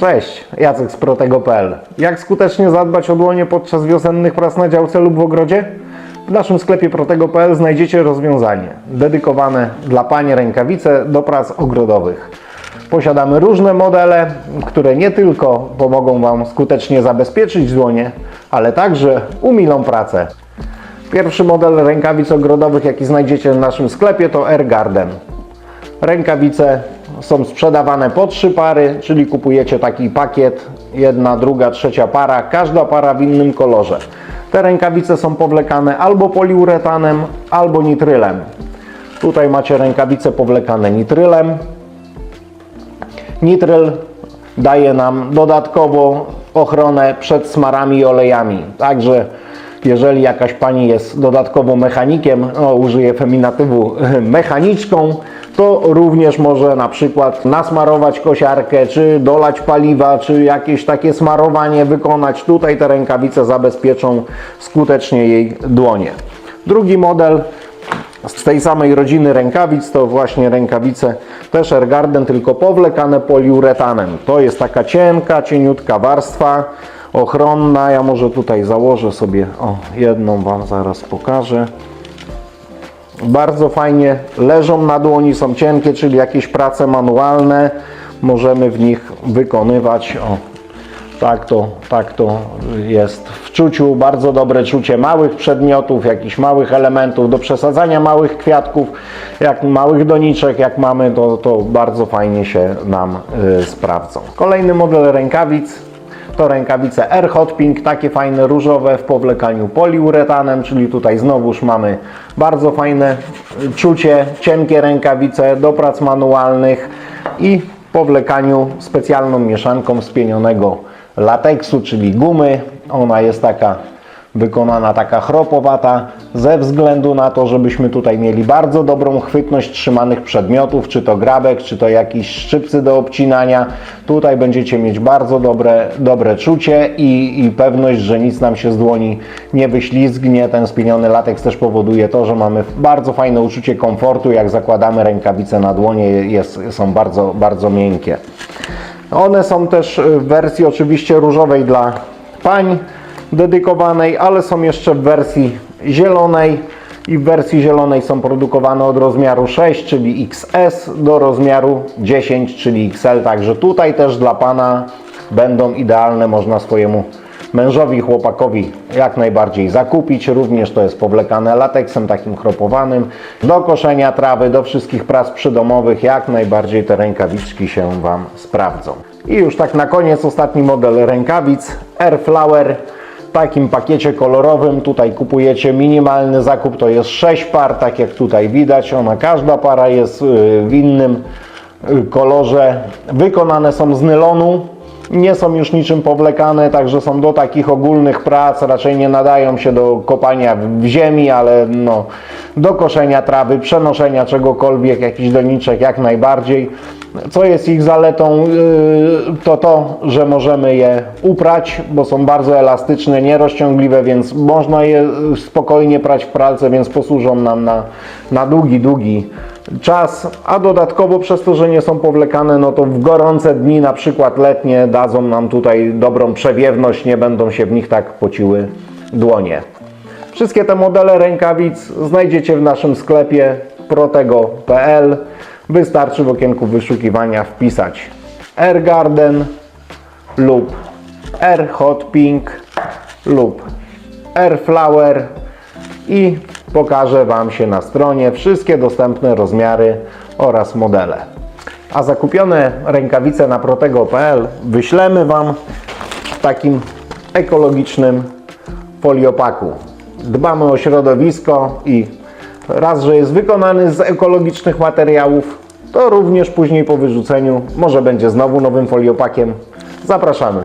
Cześć, Jacek z Protego.pl. Jak skutecznie zadbać o dłonie podczas wiosennych prac na działce lub w ogrodzie? W naszym sklepie Protego.pl znajdziecie rozwiązanie dedykowane dla Pani rękawice do prac ogrodowych. Posiadamy różne modele, które nie tylko pomogą Wam skutecznie zabezpieczyć dłonie, ale także umilą pracę. Pierwszy model rękawic ogrodowych, jaki znajdziecie w naszym sklepie, to Air Garden. Rękawice są sprzedawane po trzy pary, czyli kupujecie taki pakiet, jedna, druga, trzecia para, każda para w innym kolorze. Te rękawice są powlekane albo poliuretanem, albo nitrylem. Tutaj macie rękawice powlekane nitrylem. Nitryl daje nam dodatkowo ochronę przed smarami i olejami. Także jeżeli jakaś pani jest dodatkowo mechanikiem, no, użyję feminatywu mechaniczką, to również może na przykład nasmarować kosiarkę, czy dolać paliwa, czy jakieś takie smarowanie wykonać. Tutaj te rękawice zabezpieczą skutecznie jej dłonie. Drugi model z tej samej rodziny rękawic to właśnie rękawice też Airgarden, tylko powlekane poliuretanem. To jest taka cienka, cieniutka warstwa ochronna. Ja może tutaj założę sobie, o jedną Wam zaraz pokażę. Bardzo fajnie leżą na dłoni, są cienkie, czyli jakieś prace manualne możemy w nich wykonywać. O, tak to, tak to jest w czuciu, bardzo dobre czucie małych przedmiotów, jakichś małych elementów, do przesadzania małych kwiatków, jak małych doniczek, jak mamy, to, to bardzo fajnie się nam y, sprawdzą. Kolejny model rękawic to rękawice Air Hot Pink, takie fajne różowe w powlekaniu poliuretanem, czyli tutaj znowuż mamy bardzo fajne y, czucie, cienkie rękawice do prac manualnych i powlekaniu specjalną mieszanką spienionego lateksu, czyli gumy. Ona jest taka wykonana taka chropowata ze względu na to, żebyśmy tutaj mieli bardzo dobrą chwytność trzymanych przedmiotów, czy to grabek, czy to jakieś szczypcy do obcinania. Tutaj będziecie mieć bardzo dobre, dobre czucie i, i pewność, że nic nam się z dłoni nie wyślizgnie. Ten spieniony lateks też powoduje to, że mamy bardzo fajne uczucie komfortu, jak zakładamy rękawice na dłonie, jest, są bardzo, bardzo miękkie. One są też w wersji oczywiście różowej dla pań dedykowanej, ale są jeszcze w wersji zielonej i w wersji zielonej są produkowane od rozmiaru 6, czyli XS do rozmiaru 10, czyli XL, także tutaj też dla Pana będą idealne, można swojemu mężowi, chłopakowi jak najbardziej zakupić. Również to jest powlekane lateksem takim chropowanym. Do koszenia trawy, do wszystkich prac przydomowych jak najbardziej te rękawiczki się Wam sprawdzą. I już tak na koniec ostatni model rękawic Airflower w takim pakiecie kolorowym. Tutaj kupujecie minimalny zakup, to jest 6 par, tak jak tutaj widać. Ona, każda para jest y, w innym y, kolorze. Wykonane są z nylonu. Nie są już niczym powlekane, także są do takich ogólnych prac. Raczej nie nadają się do kopania w ziemi, ale no, do koszenia trawy, przenoszenia czegokolwiek, jakiś doniczek jak najbardziej. Co jest ich zaletą, yy, to to, że możemy je uprać, bo są bardzo elastyczne, nierozciągliwe, więc można je spokojnie prać w pralce, więc posłużą nam na, na długi, długi czas, a dodatkowo przez to, że nie są powlekane, no to w gorące dni, na przykład letnie, dadzą nam tutaj dobrą przewiewność, nie będą się w nich tak pociły dłonie. Wszystkie te modele rękawic znajdziecie w naszym sklepie protego.pl. Wystarczy w okienku wyszukiwania wpisać Air Garden lub Air Hot Pink lub Air Flower i pokażę Wam się na stronie wszystkie dostępne rozmiary oraz modele. A zakupione rękawice na protego.pl wyślemy Wam w takim ekologicznym foliopaku. Dbamy o środowisko i raz, że jest wykonany z ekologicznych materiałów, to również później po wyrzuceniu może będzie znowu nowym foliopakiem. Zapraszamy.